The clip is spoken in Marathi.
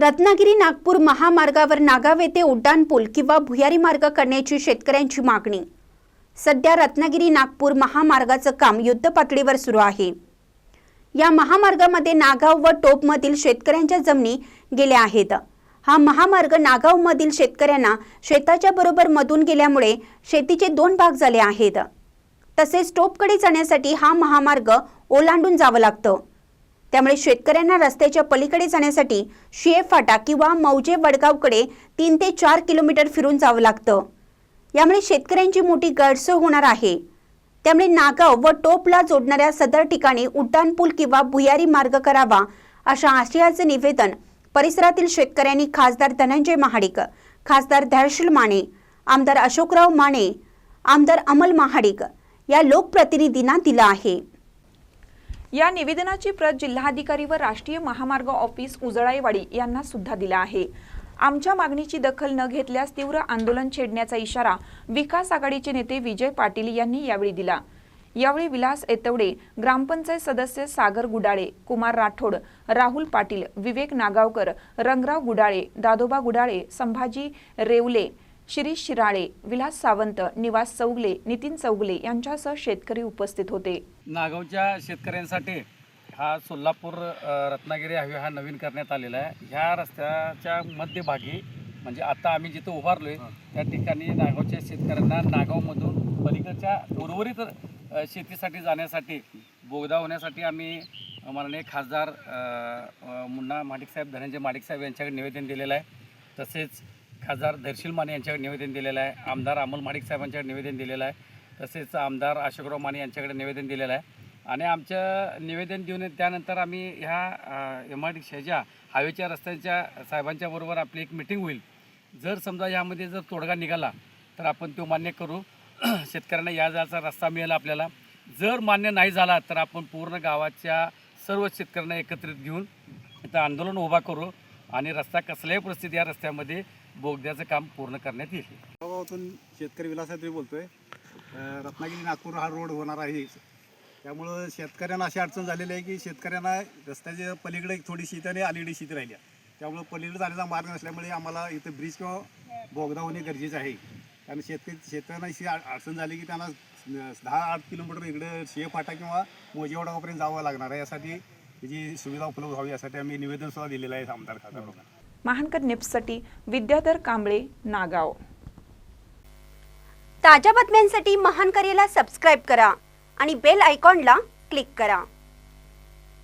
रत्नागिरी नागपूर महामार्गावर नागाव येथे उड्डाणपूल किंवा भुयारी मार्ग करण्याची शेतकऱ्यांची मागणी. सध्या रत्नागिरी नागपूर महामार्गाचं काम युद्धपातळीवर सुरू आहे. या महामार्गामध्ये नागाव व टोपमधील शेतकऱ्यांच्या जमिनी गेल्या आहेत. हा महामार्ग नागावमधील शेतकऱ्यांना शेताच्या बरोबर मधून गेल्यामुळे शेतीचे दोन भाग झाले आहेत. तसेच टोपकडे जाण्यासाठी हा महामार्ग ओलांडून जावं लागतं. त्यामुळे शेतकऱ्यांना रस्त्याच्या पलीकडे जाण्यासाठी शिये फाटा किंवा मौजे वडगावकडे तीन ते चार किलोमीटर फिरून जावं लागतं. यामुळे शेतकऱ्यांची मोठी गैरसोय होणार आहे. त्यामुळे नागाव व टोपला जोडणाऱ्या सदर ठिकाणी उड्डाणपूल किंवा भुयारी मार्ग करावा अशा आशयाचे निवेदन परिसरातील शेतकऱ्यांनी खासदार धनंजय महाडिक खासदार धैर्शील माने आमदार अशोकराव माने आमदार अमल महाडिक या लोकप्रतिनिधींना दिलं आहे. या निवेदनाची प्रत जिल्हाधिकारी व राष्ट्रीय महामार्ग ऑफिस उजळाईवाडी यांना सुद्धा दिला आहे. आमच्या मागणीची दखल न घेतल्यास तीव्र आंदोलन छेडण्याचा इशारा विकास आघाडीचे नेते विजय पाटील यांनी यावेळी दिला. यावेळी विलास येतवडे ग्रामपंचायत सदस्य सागर गुडाळे कुमार राठोड राहुल पाटील विवेक नागावकर रंगराव गुडाळे दादोबा गुडाळे संभाजी रेवले शिरीष शिराळे विलास सावंत निवास चौगले नितीन चौगले यांच्यासह शेतकरी उपस्थित होते. नागावच्या शेतकऱ्यांसाठी हा सोलापूर रत्नागिरी हायवे हा नवीन करण्यात आलेला आहे. ह्या रस्त्याच्या मध्यभागी म्हणजे आता आम्ही जिथं उभारलो आहे त्या ठिकाणी नागावच्या शेतकऱ्यांना नागावमधून पलीकडच्या उर्वरित शेतीसाठी जाण्यासाठी बोगदा होण्यासाठी आम्ही माननीय खासदार मुन्ना माडिकसाहेब धनंजय माडिकसाहेब यांच्याकडे निवेदन दिलेलं आहे. तसेच खासदार धैर्शील माने यांच्याकडे निवेदन दिलेलं आहे. आमदार अमोल माडिक साहेबांच्याकडे निवेदन दिलेलं आहे. तसेच आमदार अशोकराव माने यांच्याकडे निवेदन दिलेलं आहे. आणि आमचं निवेदन देऊन त्यानंतर आम्ही ह्या एम आय डी शेजा हायवेच्या रस्त्यांच्या साहेबांच्या बरोबर आपली एक मिटिंग होईल. जर समजा यामध्ये जर तोडगा निघाला तर आपण तो मान्य करू. शेतकऱ्यांना या जायचा रस्ता मिळेल आपल्याला. जर मान्य नाही झाला तर आपण पूर्ण गावाच्या सर्व शेतकऱ्यांना एकत्रित घेऊन इथं आंदोलन उभा करू. आणि रस्ता कसल्याही परिस्थिती या रस्त्यामध्ये बोगद्याचं काम पूर्ण करण्यात येईल. गावातून शेतकरी विलासात्री बोलतोय रत्नागिरी नागपूर हा रोड होणार आहे. त्यामुळं शेतकऱ्यांना अशी अडचण झालेली आहे की शेतकऱ्यांना रस्त्याच्या पलीकडे थोडी शेती आणि अलीकडे शेती राहिली. आहे त्यामुळं पलीकडे जाण्याचा मार्ग नसल्यामुळे आम्हाला इथं ब्रिज किंवा बोगदा होणे गरजेचं आहे. कारण शेतकरी शेतकऱ्यांना अशी अडचण झाली की त्यांना दहा आठ किलोमीटर इकडे शेफाटा किंवा मोजेवाडापर्यंत जावं लागणार आहे. यासाठी त्याची सुविधा उपलब्ध व्हावी यासाठी आम्ही निवेदन सुद्धा दिलेलं आहे आमदार खासदार लोकांना. महानकर निप्ससाठी विद्याधर कांबळे नागाव. ताज्या बातम्यांसाठी महान करेला सबस्क्राईब करा आणि बेल आयकॉनला क्लिक करा.